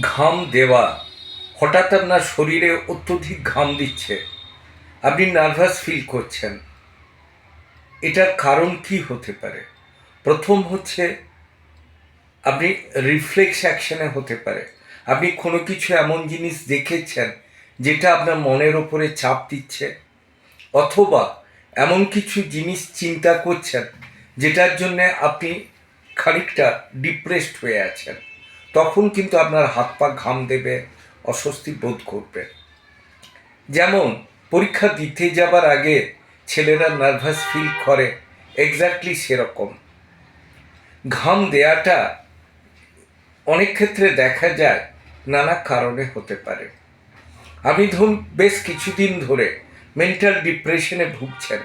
ঘাম দেওয়া। হঠাৎ আপনার শরীরে অত্যধিক ঘাম দিচ্ছে। আপনি নার্ভাস ফিল করছেন। এটার কারণ কি হতে পারে? প্রথম হচ্ছে, আপনি রিফ্লেক্স অ্যাকশনে হতে পারে। আপনি কোনো কিছু এমন জিনিস দেখেছেন, যেটা আপনার মনের ওপরে চাপ দিচ্ছে? অথবা এমন কিছু জিনিস চিন্তা করছেন, যেটার জন্যে আপনি খানিকটা ডিপ্রেসড হয়ে আছেন। তখন কিন্তু আপনার হাত পা ঘাম দেবে, অস্বস্তি বোধ করবে। যেমন, পরীক্ষা দিতে যাবার আগে ছেলেরা নার্ভাস ফিল করে এক্স্যাক্টলি সেরকম। ঘাম দেয়াটা অনেক ক্ষেত্রে দেখা যায়, নানা কারণে হতে পারে। আপনি ধরুন, বেশ কিছুদিন ধরে মেন্টাল ডিপ্রেশনে ভুগছেন।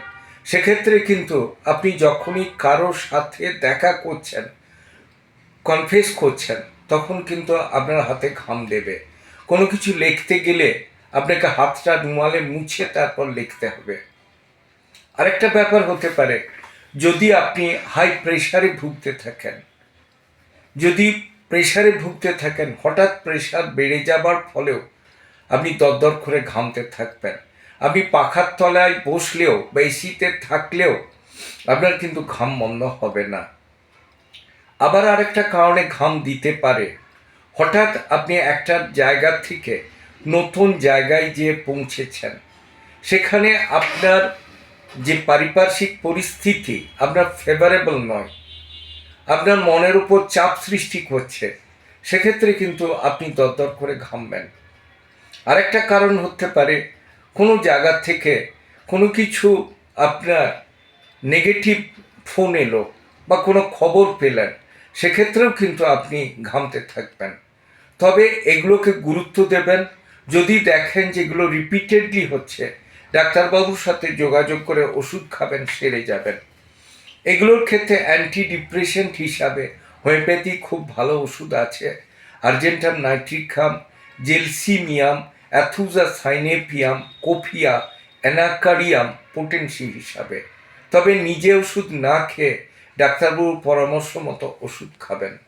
সেক্ষেত্রে কিন্তু আপনি যখনই কারোর সাথে দেখা করছেন কনফেস করছেন তখন কিন্তু আপনার হাতে ঘাম দেবে। কোনো কিছু লিখতে গেলে আপনাকে হাতটা রুমালে মুছে তারপর লিখতে হবে। আরেকটা ব্যাপার হতে পারে, যদি আপনি হাই প্রেশারে ভুগতে থাকেন, যদি প্রেশারে ভুগতে থাকেন, হঠাৎ প্রেশার বেড়ে যাবার ফলেও আপনি দরদর করে ঘামতে থাকবেন। আপনি পাখার তলায় বসলেও বা এসিতে থাকলেও আপনার কিন্তু ঘাম বন্ধ হবে না। আবার আরেকটা কারণে ঘাম দিতে পারে। হঠাৎ আপনি একটা জায়গা থেকে নতুন জায়গায় যেয়ে পৌঁছেছেন। সেখানে আপনার যে পারিপার্শ্বিক পরিস্থিতি, আপনার ফেভারেবল নয়। আপনার মনের উপর চাপ সৃষ্টি করছে। সেক্ষেত্রে কিন্তু আপনি দরদর করে ঘামবেন আরেকটা কারণ হতে পারে, কোনো জায়গা থেকে কোনো কিছু আপনার নেগেটিভ ফোন এলো বা কোনো খবর পেলেন। সেক্ষেত্রেও কিন্তু আপনি ঘামতে থাকবেন। তবে এগুলোকে গুরুত্ব দেবেন। যদি দেখেন যেগুলো রিপিটেডলি হচ্ছে, ডাক্তারবাবুর সাথে যোগাযোগ করে ওষুধ খাবেন, সেরে যাবেন। এগুলোর ক্ষেত্রে অ্যান্টি ডিপ্রেশেন্ট হিসাবে হোমিওপ্যাথি খুব ভালো ওষুধ আছে। Argentum nitricum gelsemium, aethusa cynapium, coffea, anacardium, potency হিসাবে। তবে নিজে ওষুধ না খেয়ে ডাক্তারবাবুর পরামর্শ মতো ওষুধ খাবেন।